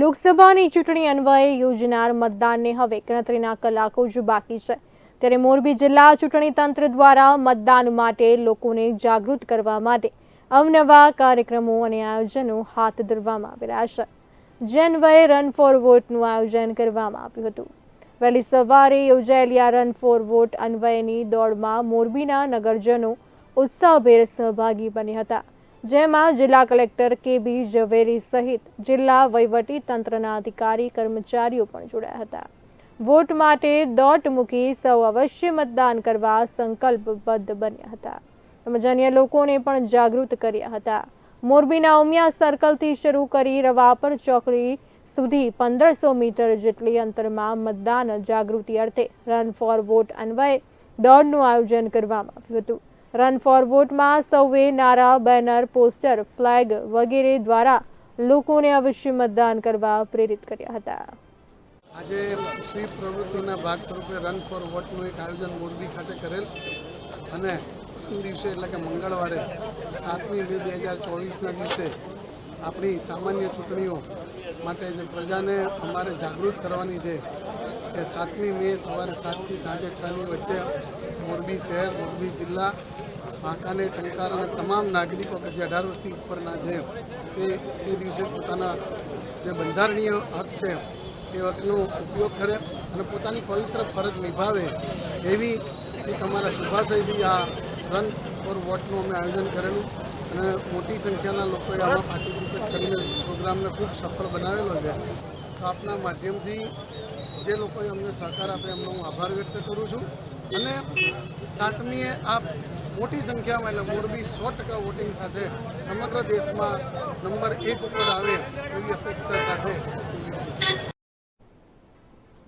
લોકસભાની ચૂંટણી અન્વયે યોજનાર મતદાનને હવે ગણતરીના કલાકો જ બાકી છે. ત્યારે મોરબી જિલ્લા ચૂંટણી તંત્ર દ્વારા મતદાન માટે લોકોને જાગૃત કરવા માટે અવનવા કાર્યક્રમો અને આયોજનો હાથ ધરવામાં આવી રહ્યા છે. જે અન્વયે રન ફોર વોટનું આયોજન કરવામાં આવ્યું હતું. વહેલી સવારે યોજાયેલી આ રન ફોર વોટ અન્વયની દોડમાં મોરબીના નગરજનો ઉત્સાહભેર સહભાગી બન્યા હતા. જેમાં જિલ્લા કલેક્ટર કે બી ઝવેરી સહિત જિલ્લા વહીવટી તંત્રના અધિકારી, કર્મચારીઓ પણ જોડાયા હતા. વોટ માટે દોટ મૂકી સૌ અવશ્ય મતદાન કરવા સંકલ્પબદ્ધ બન્યા હતા. તેમજ અન્ય લોકોને પણ જાગૃત કર્યા હતા. મોરબીના ઉમિયા સર્કલથી શરૂ કરી રવાપર ચોકડી સુધી પંદરસો મીટર જેટલી અંતરમાં મતદાન જાગૃતિ અર્થે રન ફોર વોટ અન્વયે દોડનું આયોજન કરવામાં આવ્યું હતું. રન ફોર વોટમાં સૌએ નારા બેનર પોસ્ટર ફ્લેગ વગેરે દ્વારા લોકોને અવશ્ય મતદાન કરવા પ્રેરિત કર્યા હતા. આજે સ્વીપ પ્રવૃત્તિના ભાગ સ્વરૂપે રન ફોર વોટનું એક આયોજન મોરબી ખાતે કરેલ અને દિવસે એટલે કે મંગળવારે સાતમી મે બે હજાર ચોવીસના દિવસે આપણી સામાન્ય ચૂંટણીઓ માટે જે પ્રજાને અમારે જાગૃત કરવાની છે કે સાતમી મે સવારે સાતથી સાંજે છની વચ્ચે મોરબી શહેર, મોરબી જિલ્લા વાંકાને ટંકાર અને તમામ નાગરિકો કે જે અઢાર વર્ષથી ઉપરના છે, તે તે દિવસે પોતાના જે બંધારણીય હક છે, એ હકનો ઉપયોગ કરે અને પોતાની પવિત્ર ફરજ નિભાવે એવી એક અમારા શુભાશયથી આ રન ફોર વોટનું અમે આયોજન કરેલું અને મોટી સંખ્યાના લોકોએ આમાં પાર્ટિસિપેટ કરીને પ્રોગ્રામને ખૂબ સફળ બનાવેલો છે. તો આપના માધ્યમથી જે લોકોએ અમને સહકાર આપે એમનો હું આભાર વ્યક્ત કરું છું. અને સાતમીએ આ મોટી સંખ્યામાં એટલે મોરબી સો ટકા વોટિંગ સાથે સમગ્ર દેશમાં નંબર એક ઉપર આવે એવી અપેક્ષા સાથે